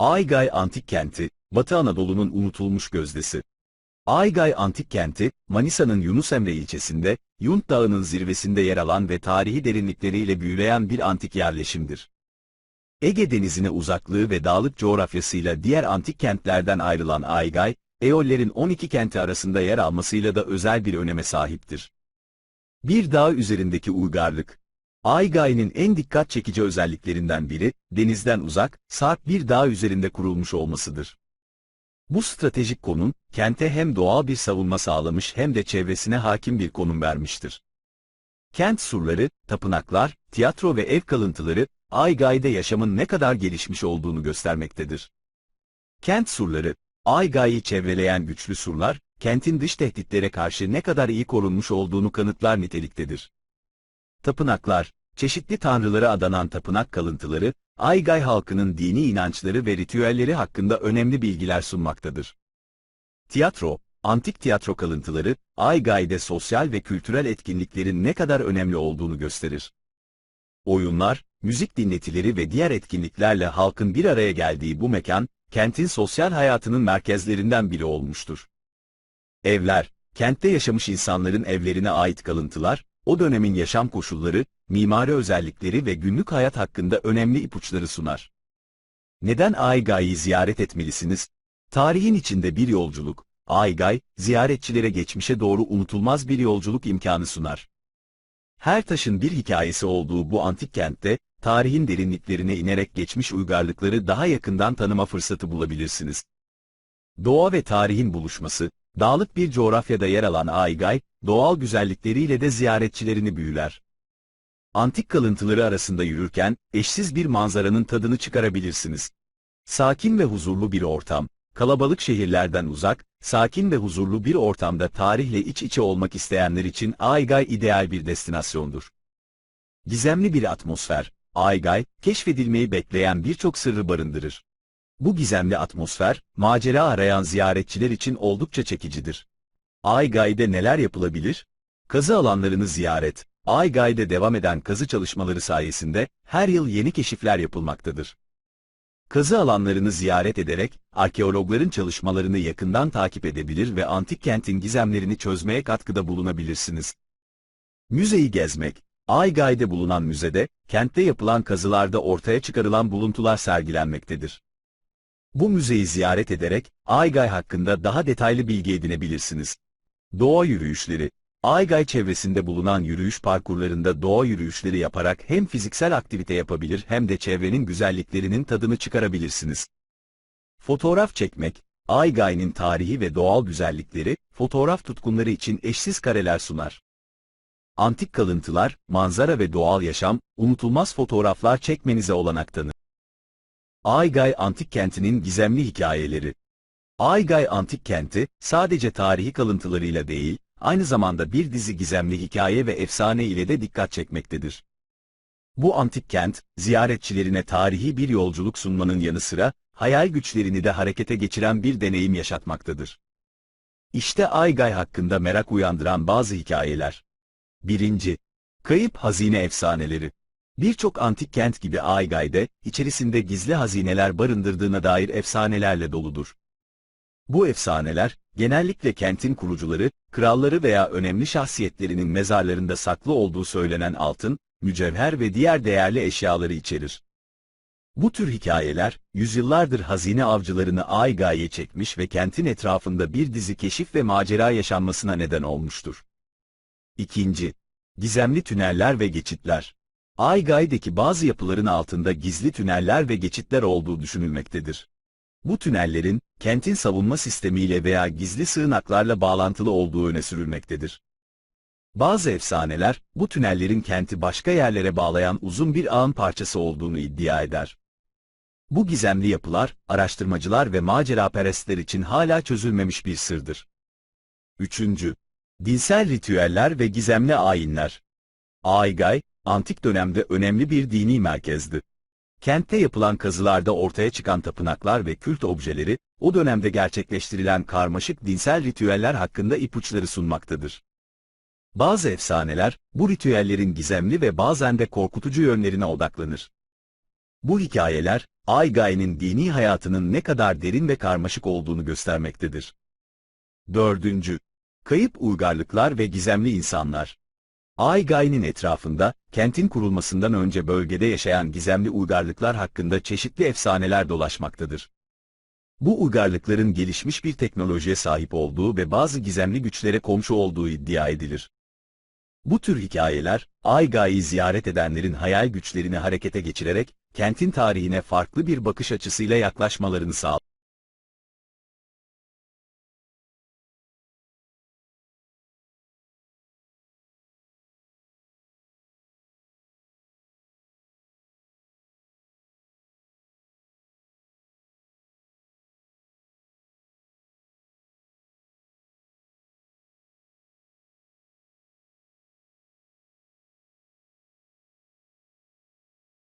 Aygay Antik Kenti, Batı Anadolu'nun unutulmuş gözdesi. Aygay Antik Kenti, Manisa'nın Yunus Emre ilçesinde, Yunt Dağı'nın zirvesinde yer alan ve tarihi derinlikleriyle büyüleyen bir antik yerleşimdir. Ege Denizi'ne uzaklığı ve dağlık coğrafyasıyla diğer antik kentlerden ayrılan Aygay, Eollerin 12 kenti arasında yer almasıyla da özel bir öneme sahiptir. Bir dağ üzerindeki uygarlık, Aygay'ın en dikkat çekici özelliklerinden biri, denizden uzak, sarp bir dağ üzerinde kurulmuş olmasıdır. Bu stratejik konum, kente hem doğal bir savunma sağlamış hem de çevresine hakim bir konum vermiştir. Kent surları, tapınaklar, tiyatro ve ev kalıntıları, Aygay'da yaşamın ne kadar gelişmiş olduğunu göstermektedir. Kent surları, Aygay'ı çevreleyen güçlü surlar, kentin dış tehditlere karşı ne kadar iyi korunmuş olduğunu kanıtlar niteliktedir. Tapınaklar, çeşitli tanrılara adanan tapınak kalıntıları, Aygay halkının dini inançları ve ritüelleri hakkında önemli bilgiler sunmaktadır. Tiyatro, antik tiyatro kalıntıları, Aygay'de sosyal ve kültürel etkinliklerin ne kadar önemli olduğunu gösterir. Oyunlar, müzik dinletileri ve diğer etkinliklerle halkın bir araya geldiği bu mekan, kentin sosyal hayatının merkezlerinden biri olmuştur. Evler, kentte yaşamış insanların evlerine ait kalıntılar, o dönemin yaşam koşulları, mimari özellikleri ve günlük hayat hakkında önemli ipuçları sunar. Neden Aygay'ı ziyaret etmelisiniz? Tarihin içinde bir yolculuk, Aygay, ziyaretçilere geçmişe doğru unutulmaz bir yolculuk imkanı sunar. Her taşın bir hikayesi olduğu bu antik kentte, tarihin derinliklerine inerek geçmiş uygarlıkları daha yakından tanıma fırsatı bulabilirsiniz. Doğa ve tarihin buluşması, dağlık bir coğrafyada yer alan Aygay, doğal güzellikleriyle de ziyaretçilerini büyüler. Antik kalıntıları arasında yürürken, eşsiz bir manzaranın tadını çıkarabilirsiniz. Sakin ve huzurlu bir ortam, kalabalık şehirlerden uzak, sakin ve huzurlu bir ortamda tarihle iç içe olmak isteyenler için Aygay ideal bir destinasyondur. Gizemli bir atmosfer, Aygay, keşfedilmeyi bekleyen birçok sırrı barındırır. Bu gizemli atmosfer, macera arayan ziyaretçiler için oldukça çekicidir. Aygay'de neler yapılabilir? Kazı alanlarını ziyaret. Aygay'da devam eden kazı çalışmaları sayesinde her yıl yeni keşifler yapılmaktadır. Kazı alanlarını ziyaret ederek, arkeologların çalışmalarını yakından takip edebilir ve antik kentin gizemlerini çözmeye katkıda bulunabilirsiniz. Müzeyi gezmek, Aygay'da bulunan müzede, kentte yapılan kazılarda ortaya çıkarılan buluntular sergilenmektedir. Bu müzeyi ziyaret ederek, Aygay hakkında daha detaylı bilgi edinebilirsiniz. Doğa yürüyüşleri, Aygay çevresinde bulunan yürüyüş parkurlarında doğa yürüyüşleri yaparak hem fiziksel aktivite yapabilir hem de çevrenin güzelliklerinin tadını çıkarabilirsiniz. Fotoğraf çekmek, Aygay'ın tarihi ve doğal güzellikleri, fotoğraf tutkunları için eşsiz kareler sunar. Antik kalıntılar, manzara ve doğal yaşam, unutulmaz fotoğraflar çekmenize olanak tanır. Aygay Antik Kenti'nin gizemli hikayeleri Aygay Antik Kenti, sadece tarihi kalıntılarıyla değil, aynı zamanda bir dizi gizemli hikaye ve efsane ile de dikkat çekmektedir. Bu antik kent, ziyaretçilerine tarihi bir yolculuk sunmanın yanı sıra, hayal güçlerini de harekete geçiren bir deneyim yaşatmaktadır. İşte Aygay hakkında merak uyandıran bazı hikayeler. 1. Kayıp hazine efsaneleri. Birçok antik kent gibi Aygay'de, içerisinde gizli hazineler barındırdığına dair efsanelerle doludur. Bu efsaneler, genellikle kentin kurucuları, kralları veya önemli şahsiyetlerinin mezarlarında saklı olduğu söylenen altın, mücevher ve diğer değerli eşyaları içerir. Bu tür hikayeler, yüzyıllardır hazine avcılarını Aygay'e çekmiş ve kentin etrafında bir dizi keşif ve macera yaşanmasına neden olmuştur. 2. Gizemli tüneller ve geçitler. Aygay'daki bazı yapıların altında gizli tüneller ve geçitler olduğu düşünülmektedir. Bu tünellerin, kentin savunma sistemiyle veya gizli sığınaklarla bağlantılı olduğu öne sürülmektedir. Bazı efsaneler, bu tünellerin kenti başka yerlere bağlayan uzun bir ağın parçası olduğunu iddia eder. Bu gizemli yapılar, araştırmacılar ve maceraperestler için hala çözülmemiş bir sırdır. 3. Dinsel ritüeller ve gizemli ayinler. Aygay, antik dönemde önemli bir dini merkezdi. Kentte yapılan kazılarda ortaya çıkan tapınaklar ve kült objeleri, o dönemde gerçekleştirilen karmaşık dinsel ritüeller hakkında ipuçları sunmaktadır. Bazı efsaneler, bu ritüellerin gizemli ve bazen de korkutucu yönlerine odaklanır. Bu hikayeler, Aygai'nin dini hayatının ne kadar derin ve karmaşık olduğunu göstermektedir. 4. Kayıp uygarlıklar ve gizemli insanlar. Aygai'nin etrafında, kentin kurulmasından önce bölgede yaşayan gizemli uygarlıklar hakkında çeşitli efsaneler dolaşmaktadır. Bu uygarlıkların gelişmiş bir teknolojiye sahip olduğu ve bazı gizemli güçlere komşu olduğu iddia edilir. Bu tür hikayeler, Aygai'yi ziyaret edenlerin hayal güçlerini harekete geçirerek, kentin tarihine farklı bir bakış açısıyla yaklaşmalarını sağlar.